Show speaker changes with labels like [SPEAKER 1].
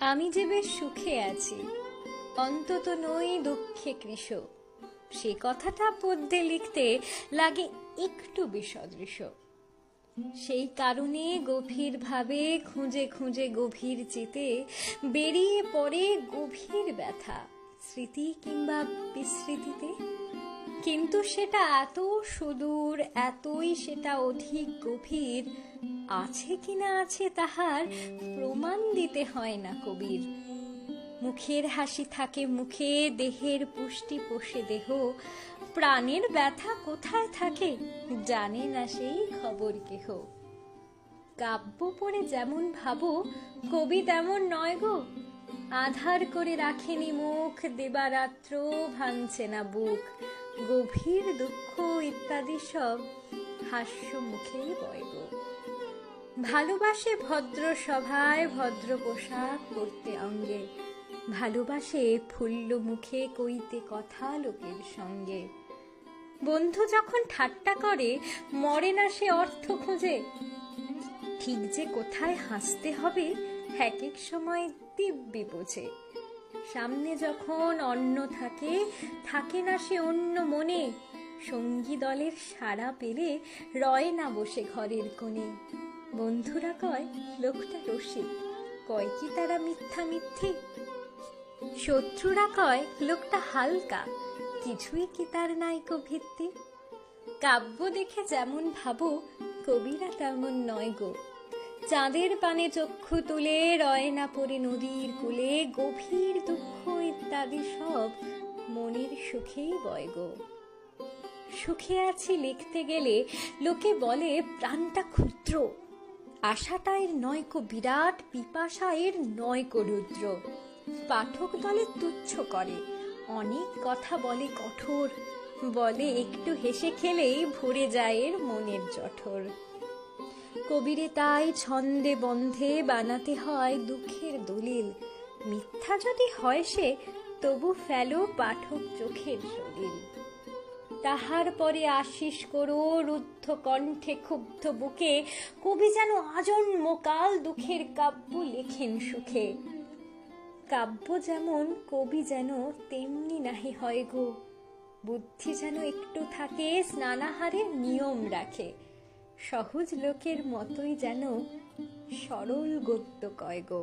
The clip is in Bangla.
[SPEAKER 1] আমি যে বেশ সুখে আছি, অন্তত নই দুঃখে কৃষ সে কথাটা পদ্যে লিখতে লাগে একটু বিসদৃশ। সেই কারণে গভীরভাবে খুঁজে খুঁজে গভীর চেতে বেরিয়ে পড়ে গভীর ব্যথা। স্মৃতি কিংবা বিস্মৃতিতে? কিন্তু সেটা এত সুদূর, এতই সেটা অধিক গভীর, আছে কিনা আছে তাহার প্রমাণ দিতে হয় না কবির। মুখের হাসি থাকে মুখে, দেহের পুষ্টি পোষে দেহ। প্রাণের ব্যথা কোথায় থাকে জানে না সেই খবর কেহ। কাব্য পড়ে যেমন ভাবো, কবি তেমন নয় গো। আধার করে রাখেনি মুখ দেবারাত্র ভাঙছে না বুক। গভীর দুঃখ ইত্যাদি সব হাস্য মুখেই বয় গো। ভালোবাসে ভদ্র সভায় ভদ্র পোশাক পরতে অঙ্গে। ভালোবাসে ফুল্ল মুখে কইতে কথা লোকের সঙ্গে। বন্ধু যখন ঠাট্টা করে, মরে না সে অর্থ খোঁজে। ঠিক যে কোথায় হাসতে হবে এক এক সময় দিব্যি বোঝে। সামনে যখন অন্ন থাকে থাকে না সে অন্য মনে। সঙ্গী দলের সাড়া পেলে রয় না বসে ঘরের কোণে। বন্ধুরা কয়, লোকটা রসিক, কয় কি তারা মিথ্যা মিথ্যে? শত্রুরা কয়, লোকটা হালকা, কিছুই কি তার নাইকো ভিত্তি? কাব্য দেখে যেমন ভাবো, কবিরা তেমন নয় গো। চাঁদের পানে চক্ষু তুলে রয়না পরে নদীর কূলে গভীর দুঃখ ইত্যাদি সব মনের সুখেই বয় গো। সুখে আছি লিখতে গেলে লোকে বলে প্রাণটা ক্ষুদ্র। আশাটা এর নয়কো বিরাট, পিপাসা এর নয়কো রুদ্র। পাঠক দলে তুচ্ছ করে, অনেক কথা বলে কঠোর। বলে একটু হেসে খেলেই ভরে যায় এর মনের জঠর। কবিরে তাই ছন্দে বন্ধে বানাতে হয় দুঃখের দলিল। মিথ্যা যদি হয় সে, তবু ফেলো পাঠক চোখের সলিল। তাহার পরে আশিস করো রুদ্ধ কণ্ঠে ক্ষুব্ধ বুকে, কবি যেন আজন্ম কাল দুঃখের কাব্য লেখেন সুখে। কাব্য যেমন কবি যেন, তেমনি নাহি হয় গো। বুদ্ধি যেন একটু থাকে স্নানাহারের নিয়ম রাখে। সহজ লোকের মতোই যেন সরল গদ্য কয় গো।